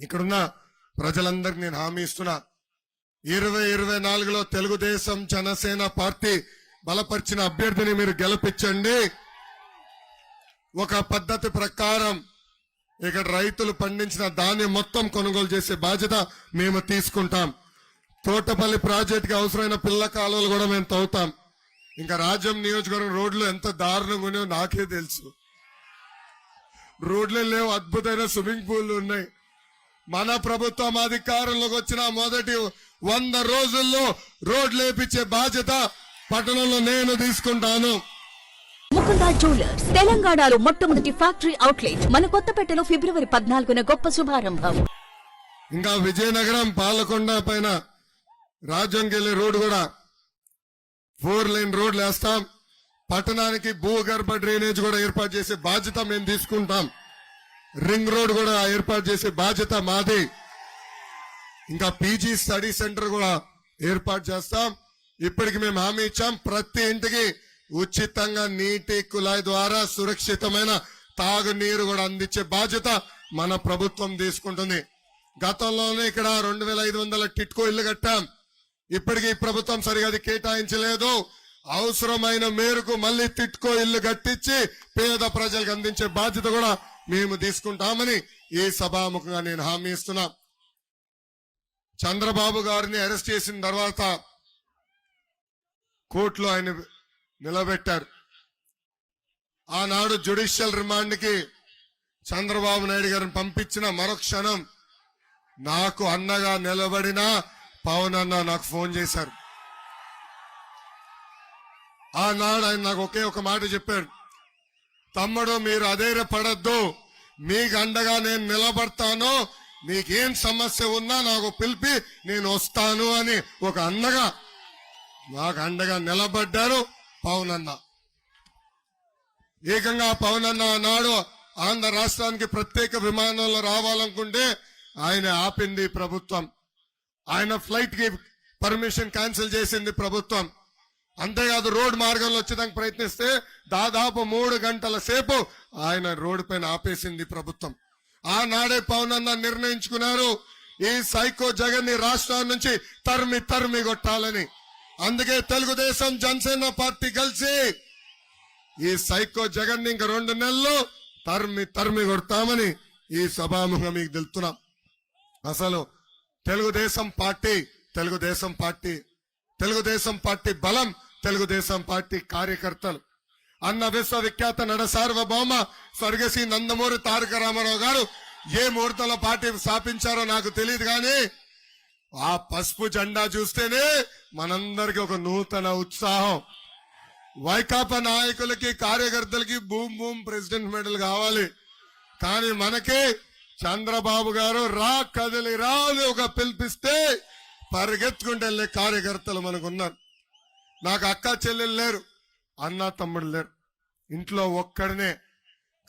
ఇక్కడున్న ప్రజలందరికీ నేను హామీ ఇస్తున్నా. ఇరవై ఇరవై నాలుగులో తెలుగుదేశం జనసేన పార్టీ బలపరిచిన అభ్యర్థిని మీరు గెలిపించండి. ఒక పద్ధతి ప్రకారం ఇక్కడ రైతులు పండించిన ధాన్యం మొత్తం కొనుగోలు చేసే బాధ్యత మేము తీసుకుంటాం. తోటపల్లి ప్రాజెక్టుకి అవసరమైన పిల్ల కాలువలు కూడా మేము తవ్వుతాం. ఇంకా రాజ్యం నియోజకవర్గం రోడ్లు ఎంత దారుణంగా ఉన్నాయో నాకే తెలుసు. రోడ్లు లేవు అద్భుతమైన స్విమ్మింగ్ పూల్ ఉన్నాయి. మన ప్రభుత్వం అధికారంలోకి వచ్చిన మొదటి వంద రోజుల్లో రోడ్లు వేపించే బాధ్యత పట్టణంలో నేను తీసుకుంటాను. ముకుంద జ్యువెలర్స్ తెలంగాణలో మొట్టమొదటి ఫ్యాక్టరీ అవుట్లెట్. మన కొత్తపేటలో ఫిబ్రవరి పద్నాలుగున గొప్ప శుభారంభం. ఇంకా విజయనగరం పాలకొండ పైన రాజ్యంకెళ్ళే రోడ్డు కూడా ఫోర్ లైన్ రోడ్లు వేస్తాం. పట్టణానికి భూగర్భ డ్రైనేజ్ కూడా ఏర్పాటు చేసే బాధ్యత మేము తీసుకుంటాం. రింగ్ రోడ్ కూడా ఏర్పాటు చేసే బాధ్యత మాది. ఇంకా పీజీ స్టడీ సెంటర్ కూడా ఏర్పాటు చేస్తాం. ఇప్పటికి మేము హామీ ఇచ్చాం. ప్రతి ఇంటికి ఉచితంగా నీటి కుళాయి ద్వారా సురక్షితమైన తాగునీరు కూడా అందించే బాధ్యత మన ప్రభుత్వం తీసుకుంటుంది. గతంలోనే ఇక్కడ రెండు వేల ఐదు వందల టిట్కో ఇల్లు కట్టాం. ఇప్పటికీ ఈ ప్రభుత్వం సరిగా అది కేటాయించలేదు. అవసరమైన మేరకు మళ్ళీ టిట్కో ఇల్లు కట్టించి పేద ప్రజలకు అందించే బాధ్యత కూడా మేము తీసుకుంటామని ఈ సభాముఖంగా నేను హామీ ఇస్తున్నా. చంద్రబాబు గారిని అరెస్ట్ చేసిన తర్వాత కోర్టులో ఆయన నిలబెట్టారు. ఆనాడు జ్యుడిషియల్ రిమాండ్కి చంద్రబాబు నాయుడు గారిని పంపించిన మరుక్షణం నాకు అన్నగా నిలబడిన పవన్ అన్న నాకు ఫోన్ చేశారు. ఆనాడు ఆయన నాకు ఒకే ఒక మాట చెప్పాడు. తమ్ముడు మీరు అధైర్య పడద్దు మీకు అండగా నేను నిలబడతాను. నీకేం సమస్య ఉన్నా నాకు పిలిపి నేను వస్తాను అని ఒక అన్నగా నాకు అండగా నిలబడ్డారు పవన్ అన్న ఏకంగా పవన్ అన్న నాడు ఆంధ్ర రాష్ట్రానికి ప్రత్యేక విమానంలో రావాలనుకుంటే ఆయన ఆపింది ప్రభుత్వం. ఆయన ఫ్లైట్కి పర్మిషన్ క్యాన్సిల్ చేసింది ప్రభుత్వం. అంతేకాదు రోడ్ మార్గంలో వచ్చేదానికి ప్రయత్నిస్తే దాదాపు మూడు గంటల సేపు ఆయన రోడ్డు పైన ఆపేసింది ప్రభుత్వం. ఆనాడే పవన్ అన్న నిర్ణయించుకున్నారు ఈ సైకో జగన్ని రాష్ట్రం నుంచి తరిమి తరిమి కొట్టాలని. అందుకే తెలుగుదేశం జనసేన పార్టీ కలిసి ఈ సైకో జగన్ని ఇంక రెండు నెలలు తరిమి తరిమి కొడతామని ఈ సభాముఖం మీకు తెలుపుతున్నాం. అసలు Telugu Desam party Telugu Desam party Telugu Desam party బలం తెలుగుదేశం పార్టీ కార్యకర్తలు. అన్న విశ్వవిఖ్యాత నడ సార్వభౌమ స్వర్గశ్రీ నందమూరి తారక రామారావు గారు ఏ ముహూర్తంలో పార్టీ స్థాపించారో నాకు తెలియదు కానీ ఆ పసుపు జెండా చూస్తేనే మనందరికి ఒక నూతన ఉత్సాహం. వైకాపా నాయకులకి కార్యకర్తలకి బూమ్ బూమ్ ప్రెసిడెంట్ మెడల్ కావాలి. కానీ మనకి చంద్రబాబు గారు రా కదిలి రా అని ఒక పిలిపిస్తే పరిగెత్తుకుంటే వెళ్ళే కార్యకర్తలు మనకున్నారు. నాకు అక్క చెల్లెలు లేరు అన్న తమ్ముడు లేరు. ఇంట్లో ఒక్కడనే.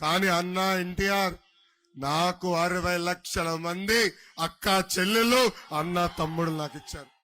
కానీ అన్న ఎన్టీఆర్ నాకు అరవై లక్షల మంది అక్క చెల్లెలు అన్న తమ్ముడు నాకు ఇచ్చారు.